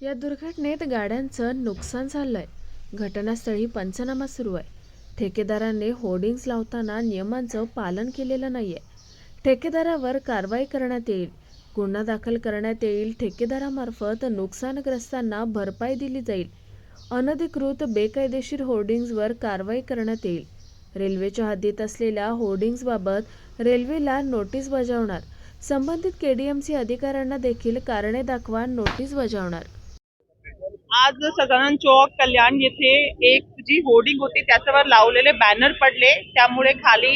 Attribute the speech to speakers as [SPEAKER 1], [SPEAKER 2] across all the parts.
[SPEAKER 1] या दुर्घटनेत गाड्यांचं नुकसान झालं आहे घटनास्थळी पंचनामा सुरू आहे. ठेकेदाराने होर्डिंग्ज लावताना नियमांचं पालन केलेलं नाही आहे ठेकेदारावर कारवाई करण्यात येईल. गुन्हा दाखल करण्यात येईल. ठेकेदारामार्फत नुकसानग्रस्तांना भरपाई दिली जाईल. अनधिकृत बेकायदेशीर होर्डिंग्जवर कारवाई करण्यात येईल. रेल्वेच्या हद्दीत असलेल्या होर्डिंग्जबाबत रेल्वेला नोटीस बजावणार. संबंधित केडीएमसी अधिकाऱ्यांना देखील कारणे दाखवा नोटीस बजावणार.
[SPEAKER 2] आज सदानंद चौक कल्याण येथे एक जी होर्डिंग होती त्याच्यावर लावलेले बॅनर पडले. त्यामुळे खाली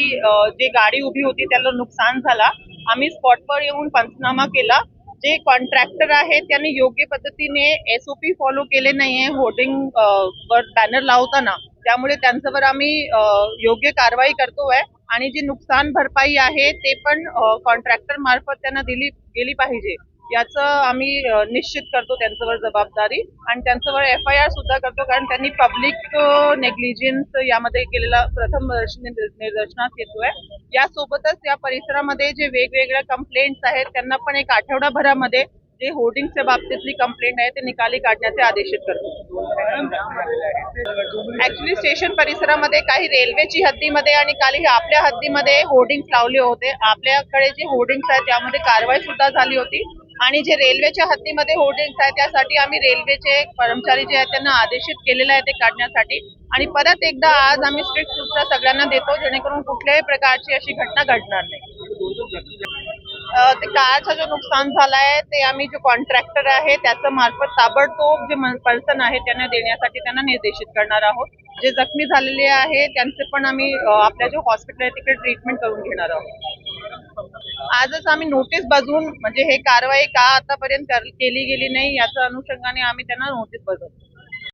[SPEAKER 2] जे गाडी उभी होती त्याला नुकसान झाला. आम्ही स्पॉटवर येऊन पंचनामा केला. जे कॉन्ट्रॅक्टर आहे त्यांनी योग्य पद्धतीने एसओपी फॉलो केले नाहीये होर्डिंग वर बॅनर लावताना. त्यामुळे त्यांच्यावर आम्ही योग्य कारवाई करतोय. आणि जी नुकसान भरपाई आहे ते पण कॉन्ट्रॅक्टर मार्फत त्यांना दिली गेली पाहिजे. याचं आम्ही निश्चित करतो त्यांच्यावर जबाबदारी आणि त्यांच्यावर एफ आय आर सुद्धा करतो कारण त्यांनी पब्लिक नेग्लिजन्स यामध्ये केलेला प्रथम निदर्शनास येतोय. यासोबतच या परिसरामध्ये जे वेगवेगळ्या कंप्लेंट्स आहेत त्यांना पण एक आठवडाभरामध्ये जे होर्डिंगच्या बाबतीतली कंप्लेंट आहे ते निकाली काढण्याचे आदेशित करतो. ऍक्च्युली स्टेशन परिसरामध्ये काही रेल्वेची हद्दीमध्ये आणि काही आपल्या हद्दीमध्ये होर्डिंग्स लावले होते. आपल्याकडे जे होर्डिंग्स आहेत त्यामध्ये कारवाई सुद्धा झाली होती. आणि जे रेल्वेच्या हद्दीमध्ये होर्डिंग्स आहेत त्यासाठी आम्ही रेल्वेचे कर्मचारी जे आहेत त्यांना आदेशित केलेलं आहे ते काढण्यासाठी. आणि परत एकदा आज आम्ही स्ट्रिक्ट सूचना सगळ्यांना देतो जेणेकरून कुठल्याही प्रकारची अशी घटना घडणार नाही. कारचं ते जो नुकसान झालाय ते आम्ही जो कॉन्ट्रॅक्टर आहे त्याचं मार्फत ताबडतोब जे पर्सन आहे त्यांना देण्यासाठी त्यांना निर्देशित करणार आहोत. जे जखमी झालेले आहे त्यांचे पण आम्ही आपल्या जो हॉस्पिटल आहे तिकडे ट्रीटमेंट करून घेणार आहोत. आजच आम्ही नोटीस बजवून म्हणजे हे कारवाई का आतापर्यंत केली गेली नाही याच्या अनुषंगाने आम्ही त्यांना नोटीस बजावतो.